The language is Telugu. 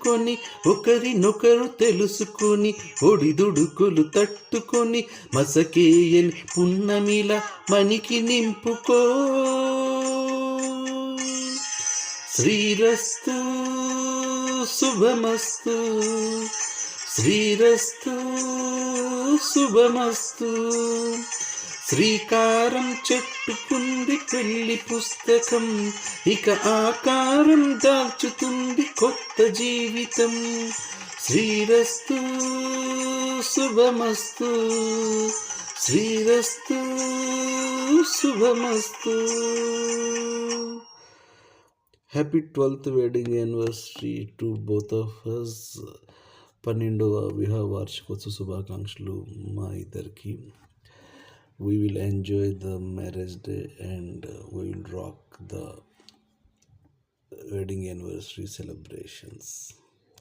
కలుసుకొని ఒకరినొకరు తెలుసుకొని ఒడిదుడుకులు తట్టుకొని మసకేయని పున్నమిల మనికి నింపుకో. శ్రీరస్తు శుభమస్తు శ్రీరస్తు శుభమస్తు. శ్రీకారం చెట్టుకుంది పెళ్ళి పుస్తకం. ఇక ఆకారం దాల్చుతుంది కొత్త జీవితం. శ్రీరస్తు శుభమస్తు. శ్రీరస్తు శుభమస్తు. Happy twelfth wedding anniversary to both of us పన్నెండవ వివాహ వార్షికోత్సవ శుభాకాంక్షలు మా ఇద్దరికి. We will enjoy the marriage day and uh, we will rock the wedding anniversary celebrations